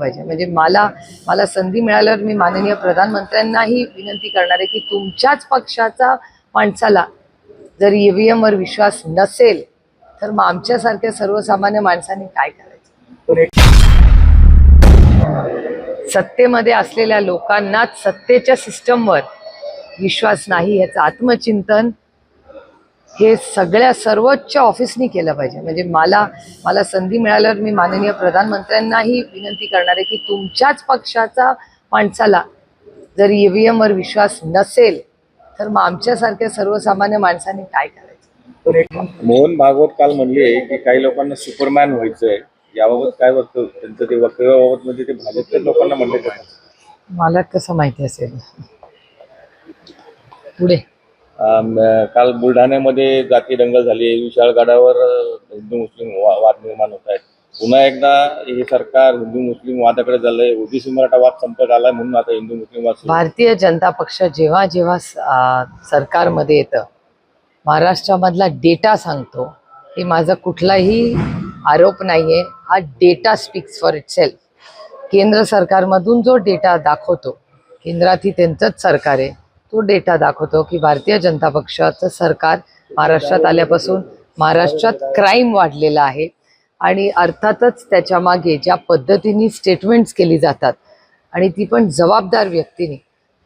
पाहिजे. म्हणजे मला मला संधी मिळाल्यावर मी माननीय प्रधानमंत्र्यांनाही विनंती करणार आहे की तुमच्याच पक्षाचा माणसाला जर ईव्हीएम वर विश्वास नसेल तर मग आमच्यासारख्या सर्वसामान्य माणसांनी काय करायचं? सत्तेमध्ये असलेल्या लोकांनाच सत्तेच्या सिस्टमवर विश्वास नाही याचं आत्मचिंतन हे सगळ्या सर्वोच्च ऑफिसनी केलं पाहिजे. म्हणजे मला मला संधी मिळाल्यावर मी माननीय प्रधानमंत्र्यांनाही विनंती करणार आहे की तुमच्याच पक्षाचा माणसाला जर ईव्हीएम वर विश्वास नसेल तर मग आमच्यासारख्या सर्वसामान्य माणसांनी काय करायचं? मोहन भागवत काल म्हणले की काही लोकांना सुपरमॅन व्हायचंय. याबाबत काय वाटतं त्यांचं ते वक्तव्याबाबत म्हणजे ते भाजपच्या लोकांना म्हणले मला कसं माहिती असेल? पुढे. काल बुलढाण्यामध्ये जाती दंगल झाली. विशाळ गडावर हिंदू मुस्लिम वा- वाद निर्माण होत आहेत. पुन्हा एकदा हे सरकार हिंदू मुस्लिम वादाकडे झालंय ओबीसी मराठा वाद संपत आलाय म्हणून आता हिंदू मुस्लिम वाद भारतीय जनता पक्ष जेव्हा जेव्हा स- सरकारमध्ये येतं महाराष्ट्रामधला डेटा सांगतो हे माझा कुठलाही आरोप नाहीये हा डेटा स्पीक्स फॉर इट केंद्र सरकारमधून जो डेटा दाखवतो केंद्रातही त्यांचंच सरकार आहे. तो डेटा दाखवतो की भारतीय जनता पक्षाचं सरकार महाराष्ट्रात आल्यापासून महाराष्ट्रात क्राईम वाढलेला आहे. आणि अर्थातच त्याच्यामागे ज्या पद्धतीने स्टेटमेंट्स केली जातात आणि ती पण जबाबदार व्यक्तीने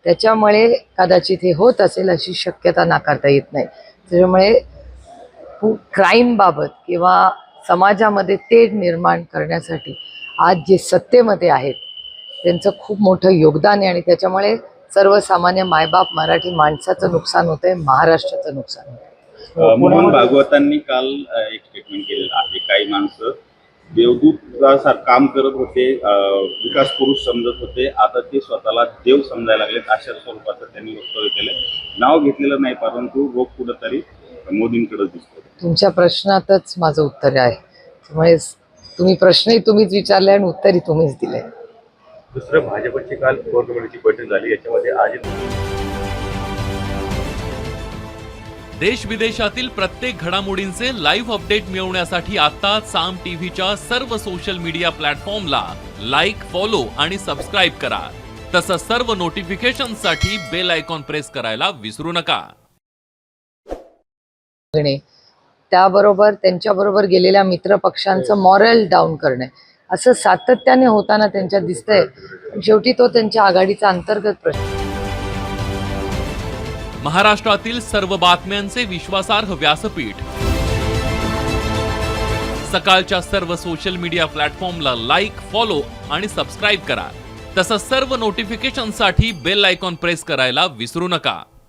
त्याच्यामुळे कदाचित हे होत असेल अशी शक्यता नाकारता येत नाही. त्याच्यामुळे क्राईमबाबत किंवा समाजामध्ये तेढ निर्माण करण्यासाठी आज जे सत्तेमध्ये आहेत त्यांचं खूप मोठं योगदान आहे आणि त्याच्यामुळे सर्वसामान्य मायबाप मराठी माणसाचं नुकसान होतंय महाराष्ट्राचं नुकसान होतंय. अ, मोहन भागवतांनी काल एक स्टेटमेंट केलेलं आहे काही माणसं. देवदूत काम करत होते विकास पुरुष समजत होते आता ते स्वतःला देव समजायला लागलेत अशा स्वरूपाचं त्यांनी वक्तव्य केलंय. नाव घेतलेलं नाही परंतु रोग कुठंतरी मोदींकडे दिसतो तुमच्या प्रश्नातच माझं उत्तर आहे. त्यामुळे तुम्ही प्रश्नही तुम्हीच विचारले आणि उत्तरही तुम्हीच दिले. दुसरं भाजपची काल कोर कमिटीची बैठक झाली याच्यामध्ये आज देश विदेशातील प्रत्येक घडामोडींचे लाईव्ह अपडेट मिळवण्यासाठी आता साम टीव्हीच्या सर्व सोशल मीडिया प्लॅटफॉर्मला लाईक फॉलो आणि सबस्क्राईब करा. तसंच सर्व नोटिफिकेशनसाठी बेल आयकॉन प्रेस करायला विसरू नका. त्याबरोबर त्यांच्याबरोबर गेलेल्या मित्र पक्षांचं मॉरल डाऊन करणे. असं सातत्याने होताना त्यांच्यात दिसतंय. शेवटी तो त्यांच्या आघाडीचा अंतर्गत प्रश्न. महाराष्ट्रातील सर्व बातम्यांचे विश्वासार्ह व्यासपीठ. सकाळच्या सर्व सोशल मीडिया प्लॅटफॉर्मला लाईक फॉलो आणि सबस्क्राईब करा. तसंच सर्व नोटिफिकेशनसाठी बेल आयकॉन प्रेस करायला विसरू नका.